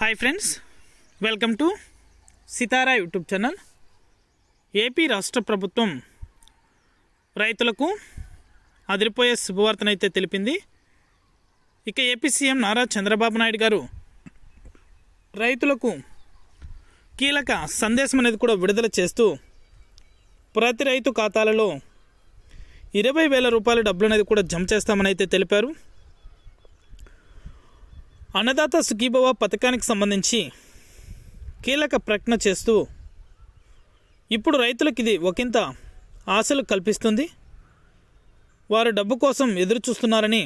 Hi friends welcome to Sitara YouTube channel AP రాష్ట్ర ప్రభుత్వం రైతులకు అదిరిపోయే శుభవార్తనైతే తెలిపింది. ఇక ఏపీ సీఎం నారా చంద్రబాబు నాయుడు గారు రైతులకు కీలక సందేశం అనేది కూడా విడుదల చేస్తూ ప్రతి రైతు ఖాతాలలో ఇరవై వేల రూపాయల డబ్బులు అనేది కూడా జమ చేస్తామని అయితే తెలిపారు. అన్నదాత సుఖీభవ పథకానికి సంబంధించి కీలక ప్రకటన చేస్తూ ఇప్పుడు రైతులకు ఇది ఒకంత ఆశలు కల్పిస్తుంది. వారు డబ్బు కోసం ఎదురు చూస్తున్నారని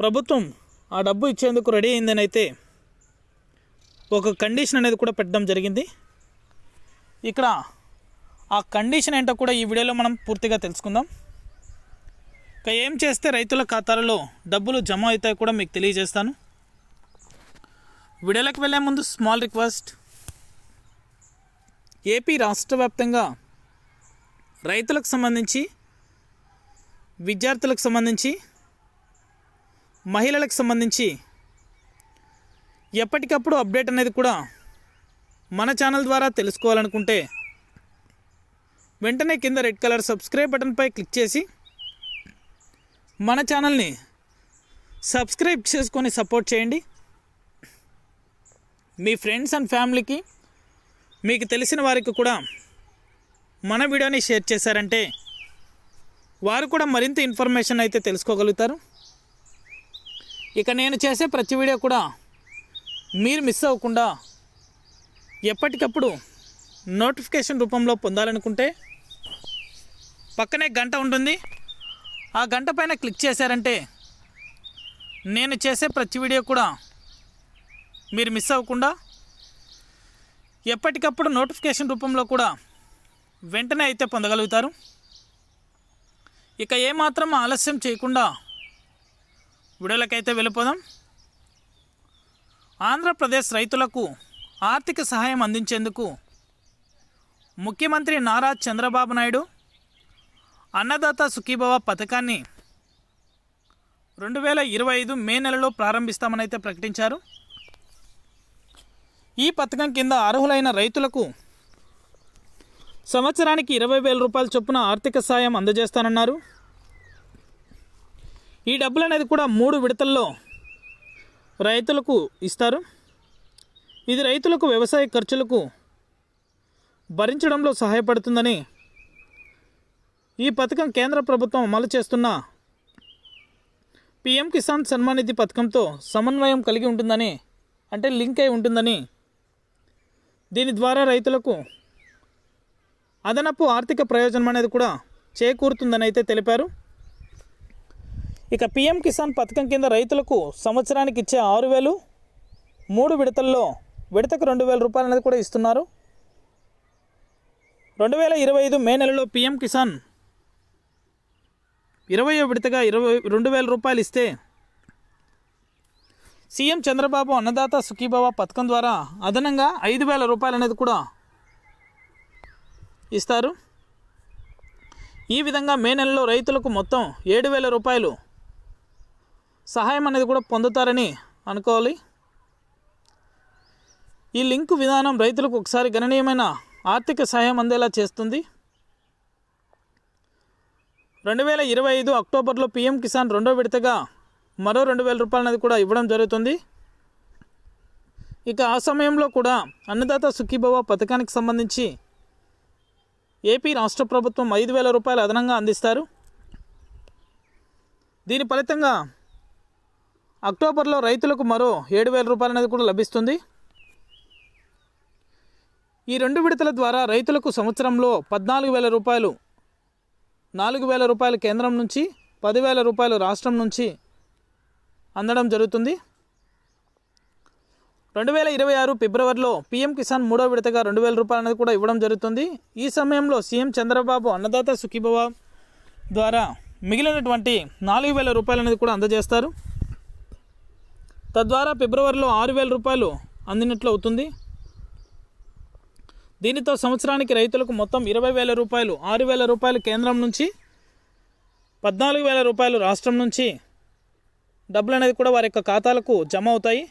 ప్రభుత్వం ఆ డబ్బు ఇచ్చేందుకు రెడీ అయిందని అయితే ఒక కండిషన్ అనేది కూడా పెట్టడం జరిగింది. ఇక్కడ ఆ కండిషన్ ఏంటో కూడా ఈ వీడియోలో మనం పూర్తిగా తెలుసుకుందాం. ఇక ఏం చేస్తే రైతుల ఖాతాలలో డబ్బులు జమ అవుతాయో కూడా మీకు తెలియజేస్తాను. వీడియోలకు వెళ్ళే ముందు స్మాల్ రిక్వెస్ట్. ఏపీ రాష్ట్ర వ్యాప్తంగా రైతులకు సంబంధించి విద్యార్థులకు సంబంధించి మహిళలకు సంబంధించి ఎప్పటికప్పుడు అప్డేట్ అనేది కూడా మన ఛానల్ ద్వారా తెలుసుకోవాలనుకుంటే వెంటనే కింద రెడ్ కలర్ సబ్స్క్రైబ్ బటన్పై క్లిక్ చేసి మన ఛానల్ని సబ్స్క్రైబ్ చేసుకొని సపోర్ట్ చేయండి. మీ ఫ్రెండ్స్ అండ్ ఫ్యామిలీకి మీకు తెలిసిన వారికి కూడా మన వీడియోని షేర్ చేశారంటే వారు కూడా మరింత ఇన్ఫర్మేషన్ అయితే తెలుసుకోగలుగుతారు. ఇక నేను చేసే ప్రతి వీడియో కూడా మీరు మిస్ అవ్వకుండా ఎప్పటికప్పుడు నోటిఫికేషన్ రూపంలో పొందాలనుకుంటే పక్కనే గంట ఉంటుంది. ఆ గంట పైన క్లిక్ చేశారంటే నేను చేసే ప్రతి వీడియో కూడా మీరు మిస్ అవ్వకుండా ఎప్పటికప్పుడు నోటిఫికేషన్ రూపంలో కూడా వెంటనే అయితే పొందగలుగుతారు. ఇక ఏమాత్రం ఆలస్యం చేయకుండా వీడియోలకైతే వెళ్ళిపోదాం. ఆంధ్రప్రదేశ్ రైతులకు ఆర్థిక సహాయం అందించేందుకు ముఖ్యమంత్రి నారా చంద్రబాబు నాయుడు అన్నదాత సుఖీభవ పథకాన్ని రెండు వేల ఇరవై ఐదు మే నెలలో ప్రారంభిస్తామని అయితే ప్రకటించారు. ఈ పథకం కింద అర్హులైన రైతులకు సంవత్సరానికి ఇరవై వేల రూపాయల చొప్పున ఆర్థిక సాయం అందజేస్తానన్నారు. ఈ డబ్బులు అనేది కూడా మూడు విడతల్లో రైతులకు ఇస్తారు. ఇది రైతులకు వ్యవసాయ ఖర్చులకు భరించడంలో సహాయపడుతుందని ఈ పథకం కేంద్ర ప్రభుత్వం అమలు చేస్తున్న. పిఎం కిసాన్ సన్మాన్ నిధి పథకంతో సమన్వయం కలిగి ఉంటుందని అంటే లింక్ అయి ఉంటుందని. దీని ద్వారా రైతులకు అదనపు ఆర్థిక ప్రయోజనం అనేది కూడా చేకూరుతుందని అయితే తెలిపారు. ఇక పిఎం కిసాన్ పథకం కింద రైతులకు సంవత్సరానికి ఇచ్చే ఆరు వేలు మూడు విడతల్లో విడతకు రెండు వేల రూపాయలు అనేది కూడా ఇస్తున్నారు. రెండు వేల ఇరవై ఐదు మే నెలలో పిఎం కిసాన్ ఇరవయో విడతగా ఇరవై రెండు వేల రూపాయలు ఇస్తే సీఎం చంద్రబాబు అన్నదాత సుఖీభావ పథకం ద్వారా అదనంగా ఐదు వేల రూపాయలు అనేది కూడా ఇస్తారు. ఈ విధంగా మే నెలలో రైతులకు మొత్తం ఏడు వేల రూపాయలు సహాయం అనేది కూడా పొందుతారని అనుకోవాలి. ఈ లింక్ విధానం రైతులకు ఒకసారి గణనీయమైన ఆర్థిక సహాయం అందేలా చేస్తుంది. రెండు వేల ఇరవై ఐదు అక్టోబర్లో పీఎం కిసాన్ రెండో విడతగా మరో రెండు వేల రూపాయలు అనేది కూడా ఇవ్వడం జరుగుతుంది. ఇక ఆ సమయంలో కూడా అన్నదాత సుఖీభవ పథకానికి సంబంధించి ఏపీ రాష్ట్ర ప్రభుత్వం ఐదు వేల రూపాయలు అదనంగా అందిస్తారు. దీని ఫలితంగా అక్టోబర్లో రైతులకు మరో ఏడు వేల రూపాయలు అనేది కూడా లభిస్తుంది. ఈ రెండు విడతల ద్వారా రైతులకు సంవత్సరంలో పద్నాలుగు వేల రూపాయలు నాలుగు వేల రూపాయలు కేంద్రం నుంచి పదివేల రూపాయలు రాష్ట్రం నుంచి అందడం జరుగుతుంది. రెండు వేల ఇరవై ఆరు ఫిబ్రవరిలో పీఎం కిసాన్ మూడో విడతగా రెండు వేల రూపాయలు అనేది కూడా ఇవ్వడం జరుగుతుంది. ఈ సమయంలో సీఎం చంద్రబాబు అన్నదాత సుఖీభవ ద్వారా మిగిలినటువంటి నాలుగు వేల రూపాయలు అనేది కూడా అందజేస్తారు. తద్వారా ఫిబ్రవరిలో ఆరు వేల రూపాయలు అందినట్లు అవుతుంది. దీనితో సంవత్సరానికి రైతులకు మొత్తం ఇరవై వేల రూపాయలు ఆరు వేల రూపాయలు కేంద్రం నుంచి పద్నాలుగు వేల రూపాయలు రాష్ట్రం నుంచి డబ్బులు అనేది కూడా వారి యొక్క ఖాతాలకు జమ అవుతాయి.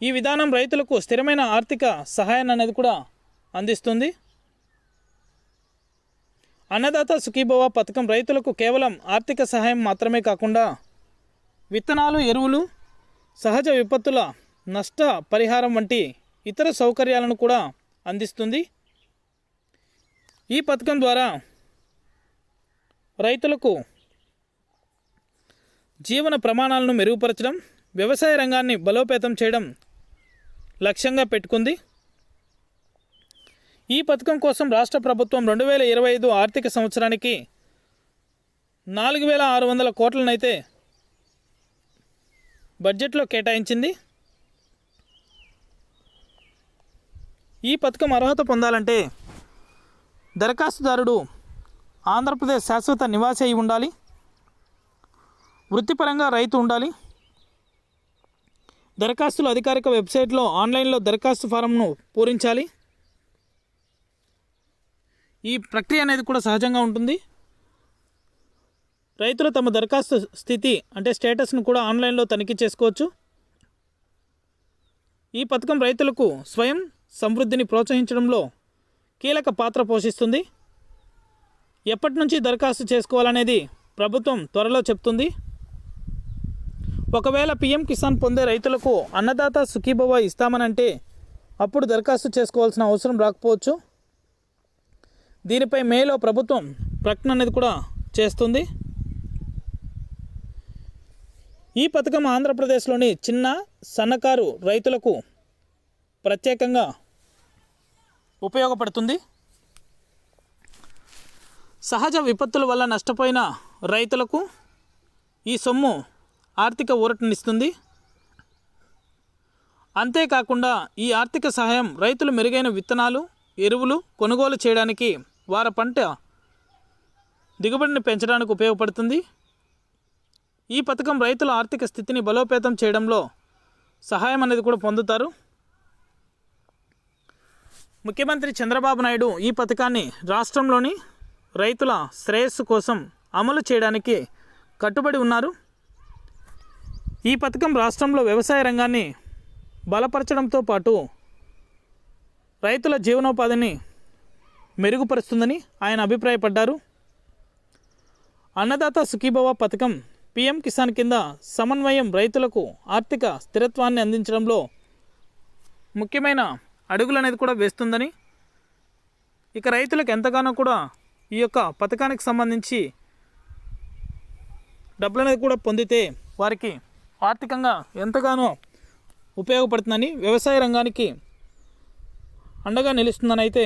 ఈ విధానం రైతులకు స్థిరమైన ఆర్థిక సహాయాన్ని అనేది కూడా అందిస్తుంది. అన్నదాత సుఖీభవ పథకం రైతులకు కేవలం ఆర్థిక సహాయం మాత్రమే కాకుండా విత్తనాలు ఎరువులు సహజ విపత్తుల నష్ట పరిహారం వంటి ఇతర సౌకర్యాలను కూడా అందిస్తుంది. ఈ పథకం ద్వారా రైతులకు జీవన ప్రమాణాలను మెరుగుపరచడం వ్యవసాయ రంగాన్ని బలోపేతం చేయడం లక్ష్యంగా పెట్టుకుంది. ఈ పథకం కోసం రాష్ట్ర ప్రభుత్వం రెండు వేల ఇరవై ఐదు ఆర్థిక సంవత్సరానికి నాలుగు వేల ఆరు వందల కోట్లనైతే బడ్జెట్లో కేటాయించింది. ఈ పథకం అర్హత పొందాలంటే దరఖాస్తుదారుడు ఆంధ్రప్రదేశ్ శాశ్వత నివాసి అయి ఉండాలి వృత్తిపరంగా రైతు ఉండాలి. దరఖాస్తులు అధికారిక వెబ్సైట్లో ఆన్లైన్లో దరఖాస్తు ఫారంను పూరించాలి. ఈ ప్రక్రియ అనేది కూడా సహజంగా ఉంటుంది. రైతులు తమ దరఖాస్తు స్థితి అంటే స్టేటస్ను కూడా ఆన్లైన్లో తనిఖీ చేసుకోవచ్చు. ఈ పథకం రైతులకు స్వయం సమృద్ధిని ప్రోత్సహించడంలో కీలక పాత్ర పోషిస్తుంది. ఎప్పటి నుంచి దరఖాస్తు చేసుకోవాలనేది ప్రభుత్వం త్వరలో చెప్తుంది. ఒకవేళ పీఎం కిసాన్ పొందే రైతులకు అన్నదాత సుఖీభవ ఇస్తామనంటే అప్పుడు దరఖాస్తు చేసుకోవాల్సిన అవసరం రాకపోవచ్చు. దీనిపై మేలో ప్రభుత్వం ప్రకటన అనేది కూడా చేస్తుంది. ఈ పథకం ఆంధ్రప్రదేశ్లోని చిన్న సన్నకారు రైతులకు ప్రత్యేకంగా ఉపయోగపడుతుంది. సహజ విపత్తుల వల్ల నష్టపోయిన రైతులకు ఈ సొమ్ము ఆర్థిక ఊరటనిస్తుంది. అంతేకాకుండా ఈ ఆర్థిక సహాయం రైతులు మెరుగైన విత్తనాలు ఎరువులు కొనుగోలు చేయడానికి వారి పంట దిగుబడిని పెంచడానికి ఉపయోగపడుతుంది. ఈ పథకం రైతుల ఆర్థిక స్థితిని బలోపేతం చేయడంలో సహాయం అనేది కూడా పొందుతారు. ముఖ్యమంత్రి చంద్రబాబు నాయుడు ఈ పథకాన్ని రాష్ట్రంలోని రైతుల శ్రేయస్సు కోసం అమలు చేయడానికి కట్టుబడి ఉన్నారు. ఈ పథకం రాష్ట్రంలో వ్యవసాయ రంగాన్ని బలపరచడంతో పాటు రైతుల జీవనోపాధిని మెరుగుపరుస్తుందని ఆయన అభిప్రాయపడ్డారు. అన్నదాత సుఖీభవ పథకం పిఎం కిసాన్ కింద సమన్వయం రైతులకు ఆర్థిక స్థిరత్వాన్ని అందించడంలో ముఖ్యమైన అడుగులు అనేది కూడా వేస్తుందని. ఇక రైతులకు ఎంతగానో కూడా ఈ యొక్క పథకానికి సంబంధించి డబ్బులు అనేది కూడా పొందితే వారికి ఆర్థికంగా ఎంతగానో ఉపయోగపడుతుందని వ్యవసాయ రంగానికి అండగా నిలుస్తుందని అయితే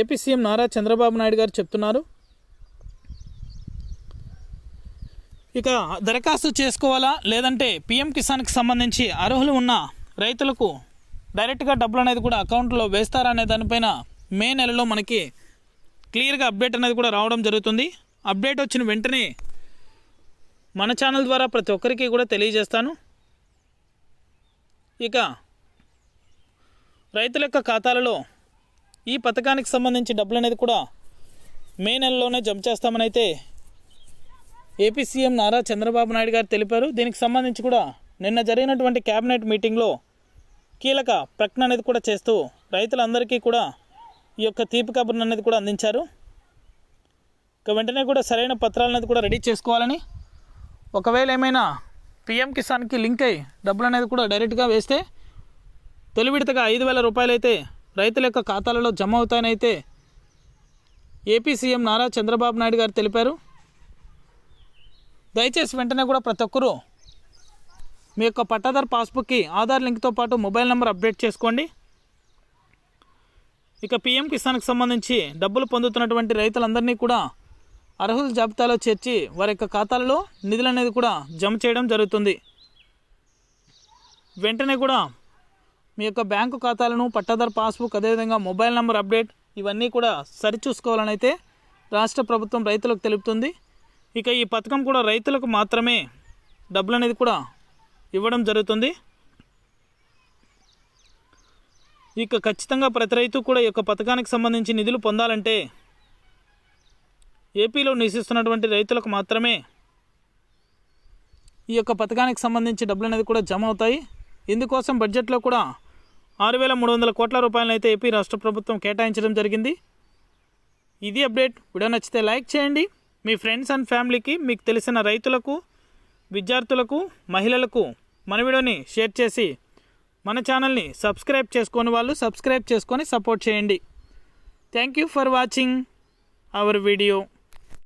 ఏపీ సీఎం నారా చంద్రబాబు నాయుడు గారు చెప్తున్నారు. ఇక దరఖాస్తు చేసుకోవాలా లేదంటే పిఎం కిసాన్కి సంబంధించి అర్హులు ఉన్న రైతులకు డైరెక్ట్గా డబ్బులు అనేది కూడా అకౌంట్లో వేస్తారా అనే దానిపైన మే నెలలో మనకి క్లియర్గా అప్డేట్ అనేది కూడా రావడం జరుగుతుంది. అప్డేట్ వచ్చిన వెంటనే మన ఛానల్ ద్వారా ప్రతి ఒక్కరికి కూడా తెలియజేస్తాను. ఇక రైతుల యొక్క ఖాతాలలో ఈ పథకానికి సంబంధించి డబ్బులు అనేది కూడా మే నెలలోనే జమ చేస్తామని అయితే ఏపీ సీఎం నారా చంద్రబాబు నాయుడు గారు తెలిపారు. దీనికి సంబంధించి కూడా నిన్న జరిగినటువంటి కేబినెట్ మీటింగ్లో కీలక ప్రకటన అనేది కూడా చేస్తూ రైతులందరికీ కూడా ఈ యొక్క తీపి కబుర్ను అనేది కూడా అందించారు. ఇక వెంటనే కూడా సరైన పత్రాలు అనేది కూడా రెడీ చేసుకోవాలని. ఒకవేళ ఏమైనా పిఎం కిసాన్కి లింక్ అయ్యి డబ్బులు అనేది కూడా డైరెక్ట్గా వేస్తే తొలి విడతగా ఐదు వేల రూపాయలు అయితే రైతుల యొక్క ఖాతాలలో జమ అవుతాయని అయితే ఏపీ సీఎం నారా చంద్రబాబు నాయుడు గారు తెలిపారు. దయచేసి వెంటనే కూడా ప్రతి ఒక్కరూ మీ యొక్క పట్టాదారు పాస్బుక్కి ఆధార్ లింక్తో పాటు మొబైల్ నెంబర్ అప్డేట్ చేసుకోండి. ఇక పిఎం కిసాన్కి సంబంధించి డబ్బులు పొందుతున్నటువంటి రైతులందరినీ కూడా అర్హుల జాబితాలో చేర్చి వారి యొక్క ఖాతాలలో నిధులు అనేది కూడా జమ చేయడం జరుగుతుంది. వెంటనే కూడా మీ యొక్క బ్యాంకు ఖాతాలను పట్టాదారు పాస్బుక్ అదేవిధంగా మొబైల్ నెంబర్ అప్డేట్ ఇవన్నీ కూడా సరిచూసుకోవాలని అయితే రాష్ట్ర ప్రభుత్వం రైతులకు తెలుపుతుంది. ఇక ఈ పథకం కూడా రైతులకు మాత్రమే డబ్బులు అనేది కూడా ఇవ్వడం జరుగుతుంది. ఇక ఖచ్చితంగా ప్రతి రైతు కూడా ఈ యొక్క పథకానికి సంబంధించి నిధులు పొందాలంటే ఏపీలో నివసిస్తున్నటువంటి రైతులకు మాత్రమే ఈ యొక్క పథకానికి సంబంధించి డబ్బులు అనేది కూడా జమ అవుతాయి. ఇందుకోసం బడ్జెట్లో కూడా ఆరు వేల మూడు వందల కోట్ల రూపాయలను అయితే ఏపీ రాష్ట్ర ప్రభుత్వం కేటాయించడం జరిగింది. ఇది అప్డేట్. వీడియో నచ్చితే లైక్ చేయండి. మీ ఫ్రెండ్స్ అండ్ ఫ్యామిలీకి మీకు తెలిసిన రైతులకు విద్యార్థులకు మహిళలకు మన వీడియోని షేర్ చేసి మన ఛానల్ని సబ్స్క్రైబ్ చేసుకొని వాళ్ళు సబ్స్క్రైబ్ చేసుకొని సపోర్ట్ చేయండి. Thank you for watching our video.